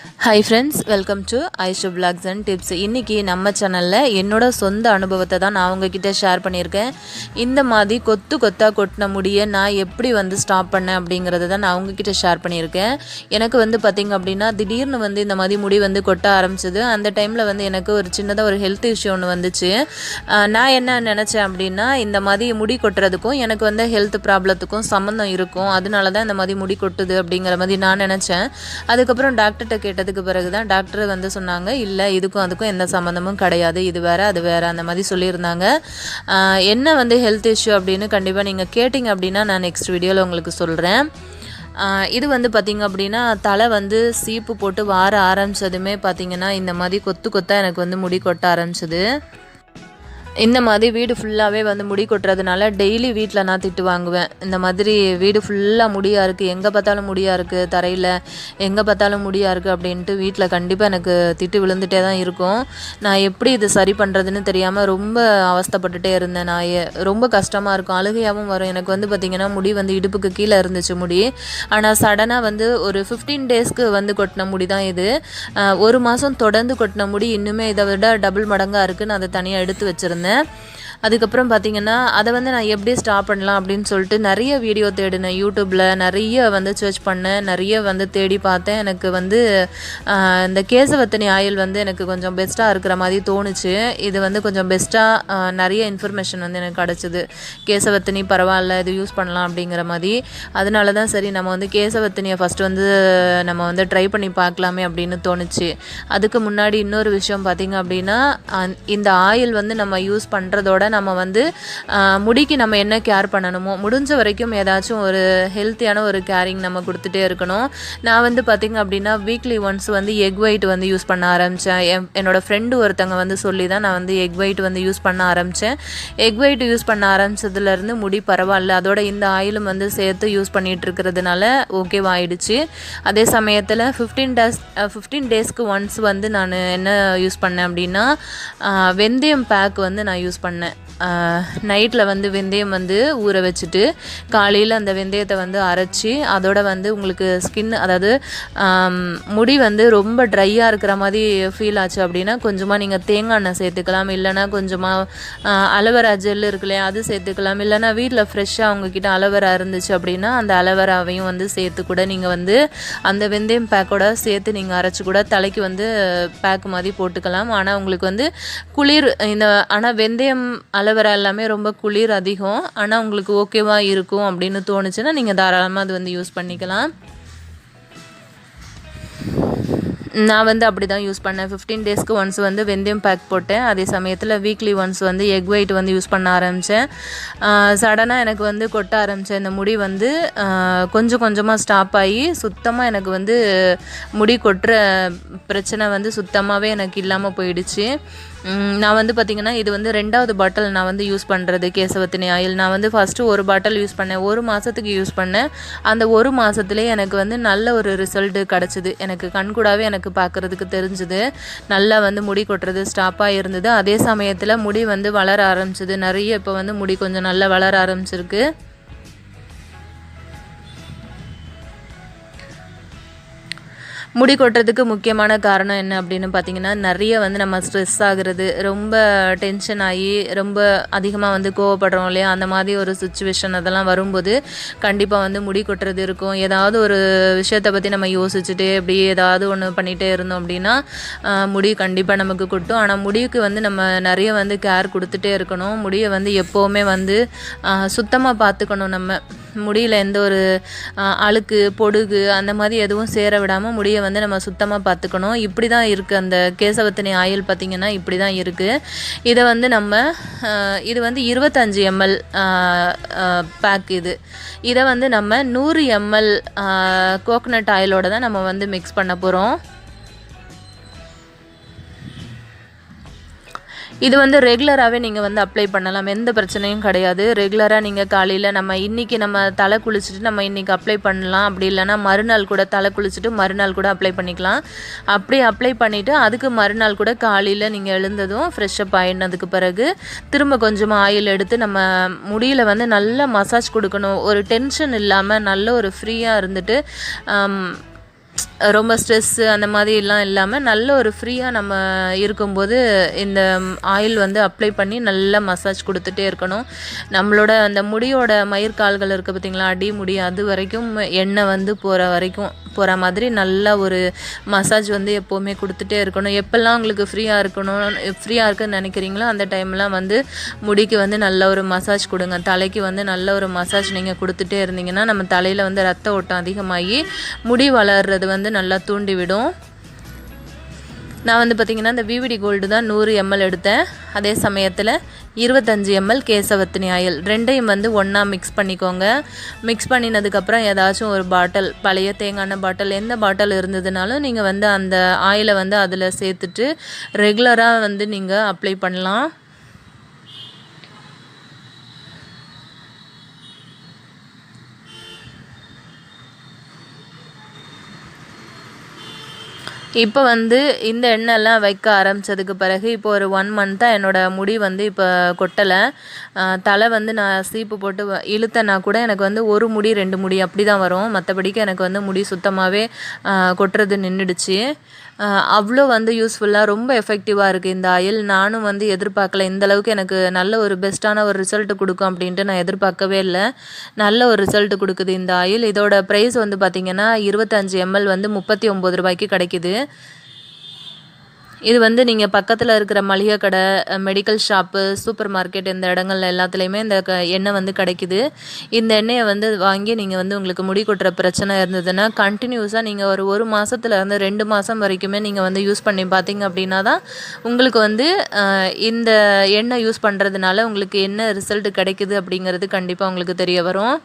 Hi friends welcome to Aishu blogs and tips இன்றைக்கி நம்ம சேனலில் என்னோடய சொந்த அனுபவத்தை தான் நான் உங்ககிட்ட ஷேர் பண்ணியிருக்கேன். இந்த மாதிரி கொத்து கொத்தாக கொட்டின முடியை நான் எப்படி வந்து ஸ்டாப் பண்ணேன் அப்படிங்கிறத தான் நான் உங்ககிட்ட ஷேர் பண்ணியிருக்கேன். எனக்கு வந்து பார்த்திங்க அப்படின்னா திடீர்னு வந்து இந்த மாதிரி முடி வந்து கொட்ட ஆரம்பிச்சது. அந்த டைமில் வந்து எனக்கு ஒரு சின்னதாக ஒரு ஹெல்த் இஷ்யூ ஒன்று வந்துச்சு. நான் என்ன நினச்சேன் அப்படின்னா இந்த மாதிரி முடி கொட்டுறதுக்கும் எனக்கு வந்து ஹெல்த் ப்ராப்ளத்துக்கும் சம்மந்தம் இருக்கும். அதனால தான் இந்த மாதிரி முடி கொட்டுது அப்படிங்கிற மாதிரி நான் நினச்சேன். அதுக்கப்புறம் டாக்டர்கிட்ட கேட்டதுக்கு பிறகு தான் டாக்டர் வந்து சொன்னாங்க இல்லை இதுக்கும் அதுக்கும் எந்த சம்மந்தமும் கிடையாது இது வேறு அது வேறு அந்த மாதிரி சொல்லியிருந்தாங்க. என்ன வந்து ஹெல்த் இஷ்யூ அப்படின்னு கண்டிப்பாக நீங்கள் கேட்டிங்க அப்படின்னா நான் நெக்ஸ்ட் வீடியோவில் உங்களுக்கு சொல்கிறேன் இது வந்து பார்த்திங்க அப்படின்னா தலை வந்து சீப்பு போட்டு வார ஆரம்பித்ததுமே பார்த்திங்கன்னா இந்த மாதிரி கொத்து கொத்தாக எனக்கு வந்து முடி கொட்ட ஆரம்பிச்சது. இந்த மாதிரி வீடு ஃபுல்லாகவே வந்து முடி கொட்டுறதுனால டெய்லி வீட்டில் நான் திட்டு வாங்குவேன். இந்த மாதிரி வீடு ஃபுல்லாக முடியாக இருக்குது எங்கே பார்த்தாலும் முடியாக இருக்குது தரையில். எங்கே பார்த்தாலும் முடியாக இருக்குது அப்படின்ட்டு வீட்டில் கண்டிப்பாக எனக்கு திட்டு விழுந்துட்டே தான் இருக்கும். நான் எப்படி இது சரி பண்ணுறதுன்னு தெரியாமல் ரொம்ப அவஸ்தைப்பட்டுட்டே இருந்தேன் நான் ரொம்ப கஷ்டமாக இருக்கும். அழுகையாகவும் வரும். எனக்கு வந்து பார்த்திங்கன்னா முடி வந்து இடுப்புக்கு கீழே இருந்துச்சு முடி. ஆனால் சடனாக வந்து ஒரு ஃபிஃப்டீன் டேஸ்க்கு வந்து கொட்டின முடி தான் இது. ஒரு மாதம் தொடர்ந்து கொட்டின முடி இன்னுமே இதை விட டபுள் மடங்காக இருக்குது நான் அதை தனியாக எடுத்து வச்சுருந்தேன். programı அதுக்கப்புறம் பார்த்தீங்கன்னா அதை வந்து நான் எப்படி ஸ்டாப் பண்ணலாம் அப்படின்னு சொல்லிட்டு நிறைய வீடியோ தேடினேன். யூடியூப்பில் நிறைய வந்து சர்ச் பண்ணேன். நிறைய வந்து தேடி பார்த்தேன். எனக்கு வந்து இந்த கேசவத்தனி ஆயில் வந்து எனக்கு கொஞ்சம் பெஸ்ட்டாக இருக்கிற மாதிரி தோணுச்சு. இது வந்து கொஞ்சம் பெஸ்ட்டாக நிறைய இன்ஃபர்மேஷன் வந்து எனக்கு கிடச்சிது. கேசவத்தனி பரவாயில்ல இது யூஸ் பண்ணலாம் அப்படிங்கிற மாதிரி. அதனால தான் சரி நம்ம வந்து கேசவத்தனியை ஃபஸ்ட்டு வந்து நம்ம வந்து ட்ரை பண்ணி பார்க்கலாமே அப்படின்னு தோணுச்சு. அதுக்கு முன்னாடி இன்னொரு விஷயம் பார்த்திங்க அப்படின்னா அந்- இந்த ஆயில் வந்து நம்ம யூஸ் பண்ணுறதோட நம்ம வந்து முடிக்கு நம்ம என்ன கேர் பண்ணணுமோ முடிஞ்ச வரைக்கும் ஏதாச்சும் ஒரு ஹெல்த்தியான ஒரு கேரிங் நம்ம கொடுத்துட்டே இருக்கணும். நான் வந்து பார்த்திங்க அப்படின்னா வீக்லி ஒன்ஸ் வந்து எக் ஒயிட் வந்து யூஸ் பண்ண ஆரம்பித்தேன் என் என்னோடய ஃப்ரெண்டு ஒருத்தங்க வந்து சொல்லி தான் நான் வந்து எக் ஒயிட் வந்து யூஸ் பண்ண ஆரம்பித்தேன் எக் ஒயிட் யூஸ் பண்ண ஆரம்பிச்சதுலேருந்து முடி பரவாயில்ல. அதோட இந்த ஆயிலும் வந்து சேர்த்து யூஸ் பண்ணிகிட்டு இருக்கிறதுனால ஓகேவாயிடுச்சு அதே சமயத்தில் ஃபிஃப்டீன் டேஸ் ஃபிஃப்டீன் டேஸ்க்கு ஒன்ஸ் வந்து நான் என்ன யூஸ் பண்ணேன் அப்படின்னா வெந்தயம் பேக் வந்து நான் யூஸ் பண்ணேன். நைட்டில் வந்து வெந்தயம் வந்து ஊற வச்சுட்டு காலையில் அந்த வெந்தயத்தை வந்து அரைச்சி அதோட வந்து உங்களுக்கு ஸ்கின் அதாவது முடி வந்து ரொம்ப ட்ரையாக இருக்கிற மாதிரி ஃபீல் ஆச்சு அப்படின்னா கொஞ்சமாக நீங்கள் தேங்காய் எண்ணெய் சேர்த்துக்கலாம். இல்லைன்னா கொஞ்சமாக அலவரா ஜெல் இருக்கு இல்லையா அது சேர்த்துக்கலாம். இல்லைனா வீட்டில் ஃப்ரெஷ்ஷாக அவங்கக்கிட்ட அலவரா இருந்துச்சு அப்படின்னா அந்த அலவராவையும் வந்து சேர்த்து கூட நீங்கள் வந்து அந்த வெந்தயம் பேக்கோட சேர்த்து நீங்கள் அரைச்சி கூட தலைக்கு வந்து பேக் மாதிரி போட்டுக்கலாம். ஆனால் உங்களுக்கு வந்து குளிர் இந்த ஆனால் வெந்தயம் அலோவேரா எல்லாமே ரொம்ப குளிர் அதிகம். ஆனால் உங்களுக்கு ஓகேவாக இருக்கும் அப்படின்னு தோணுச்சுன்னா நீங்கள் தாராளமாக அது வந்து யூஸ் பண்ணிக்கலாம். நான் வந்து அப்படி தான் யூஸ் பண்ணேன் ஃபிஃப்டீன் டேஸ்க்கு ஒன்ஸ் வந்து வெந்தயம் பேக் போட்டேன். அதே சமயத்தில் வீக்லி ஒன்ஸ் வந்து எக் ஒயிட் வந்து யூஸ் பண்ண ஆரம்பித்தேன் சடனாக எனக்கு வந்து கொட்ட ஆரம்பித்தேன் இந்த முடி வந்து கொஞ்சம் கொஞ்சமாக ஸ்டாப் ஆகி சுத்தமாக எனக்கு வந்து முடி கொட்டுற பிரச்சனை வந்து சுத்தமாகவே எனக்கு இல்லாமல் போயிடுச்சு. நான் வந்து பார்த்திங்கன்னா இது வந்து ரெண்டாவது பாட்டில் நான் வந்து யூஸ் பண்ணுறது கேசவத்தினி ஆயில். நான் வந்து ஃபஸ்ட்டு ஒரு பாட்டில் யூஸ் பண்ணேன். ஒரு மாதத்துக்கு யூஸ் பண்ணேன். அந்த ஒரு மாதத்துலேயே எனக்கு வந்து நல்ல ஒரு ரிசல்ட்டு கிடச்சிது. எனக்கு கண்கூடாவே எனக்கு பார்க்குறதுக்கு தெரிஞ்சுது. நல்லா வந்து முடி கொட்டுறது ஸ்டாப்பாக இருந்தது. அதே சமயத்தில் முடி வந்து வளர ஆரம்பிச்சது. நிறைய இப்போ வந்து முடி கொஞ்சம் நல்லா வளர ஆரம்பிச்சிருக்கு. முடி கொட்டுறதுக்கு முக்கியமான காரணம் என்ன அப்படின்னு பார்த்தீங்கன்னா நிறைய வந்து நம்ம ஸ்ட்ரெஸ் ஆகுறது ரொம்ப டென்ஷன் ஆகி ரொம்ப அதிகமாக வந்து கோவப்படுறோம் இல்லையா? அந்த மாதிரி ஒரு சுச்சுவேஷன் அதெல்லாம் வரும்போது கண்டிப்பாக வந்து முடி கொட்டுறது இருக்கும். ஏதாவது ஒரு விஷயத்தை பற்றி நம்ம யோசிச்சுட்டு அப்படி ஏதாவது ஒன்று பண்ணிகிட்டே இருந்தோம் அப்படின்னா முடி கண்டிப்பாக நமக்கு கொட்டும். ஆனால் முடிக்கு வந்து நம்ம நிறைய வந்து கேர் கொடுத்துட்டே இருக்கணும். முடியை வந்து எப்போவுமே வந்து சுத்தமாக பார்த்துக்கணும் நம்ம. முடியில் எந்த ஒரு அழுக்கு பொடுகு அந்த மாதிரி எதுவும் சேர விடாமல் முடியை வந்து நம்ம சுத்தமாக பார்த்துக்கணும் இப்படி தான் இருக்குது அந்த கேசவத்தினி ஆயில் பார்த்திங்கன்னா இப்படி தான் இருக்குது இதை வந்து நம்ம இது வந்து இருபத்தஞ்சி எம்எல் பேக் இது. இதை வந்து நம்ம நூறு எம்எல் கோகனட் ஆயிலோட தான் நம்ம வந்து மிக்ஸ் பண்ண போகிறோம் இது வந்து ரெகுலராகவே நீங்கள் வந்து அப்ளை பண்ணலாம். எந்த பிரச்சனையும் கிடையாது. ரெகுலராக நீங்கள் காலையில் நம்ம இன்றைக்கி நம்ம தலை குளிச்சுட்டு நம்ம இன்றைக்கி அப்ளை பண்ணலாம். அப்படி இல்லைன்னா மறுநாள் கூட தலை குளிச்சுட்டு மறுநாள் கூட அப்ளை பண்ணிக்கலாம். அப்படி அப்ளை பண்ணிவிட்டு அதுக்கு மறுநாள் கூட காலையில் நீங்கள் எழுந்ததும் ஃப்ரெஷ்அப் ஆயினதுக்கு பிறகு திரும்ப கொஞ்சமாக ஆயில் எடுத்து நம்ம முடியில் வந்து நல்லா மசாஜ் கொடுக்கணும். ஒரு டென்ஷன் இல்லாமல் நல்ல ஒரு ஃப்ரீயாக இருந்துட்டு ரொம்ப ஸ்ட்ரெஸ்ஸு அந்த மாதிரிலாம் இல்லாமல் நல்ல ஒரு ஃப்ரீயாக நம்ம இருக்கும்போது இந்த ஆயில் வந்து அப்ளை பண்ணி நல்லா மசாஜ் கொடுத்துட்டே இருக்கணும். நம்மளோட அந்த முடியோட மயிர்கால்கள் இருக்குது பார்த்திங்களா அடி முடி அது வரைக்கும் எண்ணெய் வந்து போகிற வரைக்கும் போகிற மாதிரி நல்லா ஒரு மசாஜ் வந்து எப்போவுமே கொடுத்துட்டே இருக்கணும். எப்போல்லாம் உங்களுக்கு ஃப்ரீயாக இருக்கணும் ஃப்ரீயாக இருக்குன்னு நினைக்கிறீங்களோ அந்த டைம்லாம் வந்து முடிக்கு வந்து நல்ல ஒரு மசாஜ் கொடுங்க. தலைக்கு வந்து நல்ல ஒரு மசாஜ் நீங்கள் கொடுத்துட்டே இருந்தீங்கன்னா நம்ம தலையில் வந்து ரத்த ஓட்டம் அதிகமாகி முடி வளர்றது வந்து நல்லா தூண்டிவிடும். நான் வந்து பார்த்திங்கன்னா இந்த விவிடி கோல்டு தான் நூறு எம்எல் எடுத்தேன். அதே சமயத்தில் இருபத்தஞ்சி எம்எல் கேசவத்தினி ஆயில். ரெண்டையும் வந்து ஒன்றா மிக்ஸ் பண்ணிக்கோங்க. மிக்ஸ் பண்ணினதுக்கப்புறம் ஏதாச்சும் ஒரு பாட்டில் பழைய தேங்காய் பாட்டில் எந்த பாட்டில் இருந்ததுனாலும் நீங்கள் வந்து அந்த ஆயிலை வந்து அதில் சேர்த்துட்டு ரெகுலராக வந்து நீங்கள் அப்ளை பண்ணலாம். இப்போ வந்து இந்த எண்ணெய்லாம் வைக்க ஆரம்பித்ததுக்கு பிறகு இப்போ ஒரு ஒன் மந்த்தாக என்னோடய முடி வந்து இப்போ கொட்டலை. தலை வந்து நான் சீப்பு போட்டு இழுத்தேன்னா கூட எனக்கு வந்து ஒரு முடி ரெண்டு முடி அப்படி தான் வரும். மற்றபடிக்கு எனக்கு வந்து முடி சுத்தமாகவே கொட்டுறது நின்றுடுச்சு அவ்வளோ வந்து யூஸ்ஃபுல்லாக ரொம்ப எஃபெக்டிவாக இருக்குது இந்த ஆயில். நானும் வந்து எதிர்பார்க்கல இந்த அளவுக்கு எனக்கு நல்ல ஒரு பெஸ்ட்டான ஒரு ரிசல்ட் கொடுக்கும் அப்படின்ட்டு நான் எதிர்பார்க்கவே இல்லை. நல்ல ஒரு ரிசல்ட் கொடுக்குது இந்த ஆயில். இதோட ப்ரைஸ் வந்து பார்த்திங்கன்னா இருபத்தஞ்சி எம்எல் வந்து முப்பத்தி ஒம்பது ரூபாய்க்கு கிடைக்கிது. இது வந்து நீங்கள் பக்கத்தில் இருக்கிற மளிகை கடை மெடிக்கல் ஷாப்பு சூப்பர் மார்க்கெட் இந்த இடங்கள்ல எல்லாத்துலேயுமே இந்த க எண்ணெய் வந்து கிடைக்குது. இந்த எண்ணெயை வந்து வாங்கி நீங்கள் வந்து உங்களுக்கு முடி கொட்டுற பிரச்சனை இருந்ததுன்னா கண்டினியூஸாக நீங்கள் ஒரு ஒரு மாதத்துலேருந்து ரெண்டு மாதம் வரைக்குமே நீங்கள் வந்து யூஸ் பண்ணி பார்த்தீங்க அப்படின்னா தான் உங்களுக்கு வந்து இந்த எண்ணெய் யூஸ் பண்ணுறதுனால உங்களுக்கு என்ன ரிசல்ட் கிடைக்குது அப்படிங்கிறது கண்டிப்பாக உங்களுக்கு தெரிய வரும்.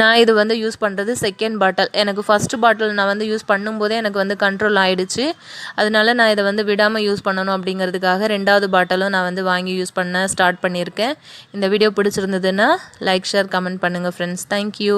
நான் இது வந்து யூஸ் பண்ணுறது செகண்ட் பாட்டில் எனக்கு ஃபஸ்ட்டு பாட்டில் நான் வந்து யூஸ் பண்ணும்போதே எனக்கு வந்து கண்ட்ரோல் ஆகிடுச்சு அதனால நான் இதை வந்து விடாமல் யூஸ் பண்ணணும் அப்படிங்கிறதுக்காக ரெண்டாவது பாட்டிலும் நான் வந்து வாங்கி யூஸ் பண்ண ஸ்டார்ட் பண்ணியிருக்கேன். இந்த வீடியோ பிடிச்சிருந்ததுன்னா லைக் ஷேர் கமெண்ட் பண்ணுங்கள் ஃப்ரெண்ட்ஸ் தேங்க்யூ